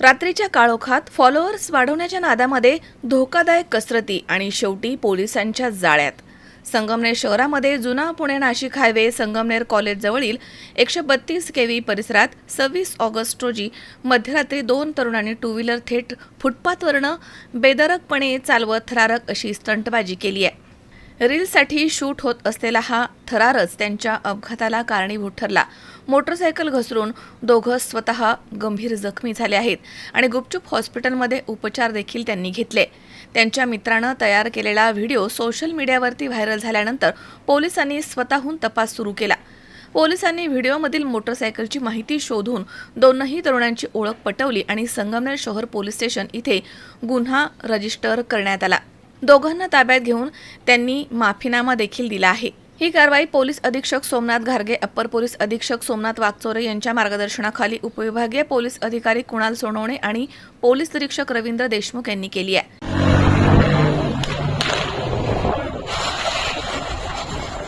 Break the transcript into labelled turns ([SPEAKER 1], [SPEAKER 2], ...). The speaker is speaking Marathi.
[SPEAKER 1] रात्रीच्या काळोखात फॉलोअर्स वाढवण्याच्या नादामध्ये धोकादायक कसरती आणि शेवटी पोलिसांच्या जाळ्यात. संगमनेर शहरामध्ये जुना पुणे नाशिक हायवे संगमनेर कॉलेजजवळील एकशे बत्तीस केवी परिसरात सव्वीस ऑगस्ट रोजी मध्यरात्री दोन तरुणांनी टू व्हीलर थेट फुटपाथवरनं बेदरकपणे चालवत थरारक अशी स्टंटबाजी केली आहे. रीलसाठी शूट होत असलेला हा थरारच त्यांच्या अपघाताला कारणीभूत ठरला. मोटरसायकल घसरून दोघं स्वतः गंभीर जखमी झाले आहेत आणि गुपचूप हॉस्पिटलमध्ये उपचार देखील त्यांनी घेतले. त्यांच्या मित्रानं तयार केलेला व्हिडिओ सोशल मीडियावरती व्हायरल झाल्यानंतर पोलिसांनी स्वतःहून तपास सुरू केला. पोलिसांनी व्हिडिओमधील मोटरसायकलची माहिती शोधून दोनही तरुणांची ओळख पटवली आणि संगमनेर शहर पोलीस स्टेशन इथे गुन्हा रजिस्टर करण्यात आला. दोघांना ताब्यात घेऊन त्यांनी माफीनामा देखील दिला आहे. ही कारवाई पोलीस अधीक्षक सोमनाथ घारगे अप्पर पोलीस अधीक्षक सोमनाथ वागचोरे यांच्या मार्गदर्शनाखाली उपविभागीय पोलीस अधिकारी कुणाल सोनवणे आणि पोलीस निरीक्षक रवींद्र देशमुख यांनी केली आहे.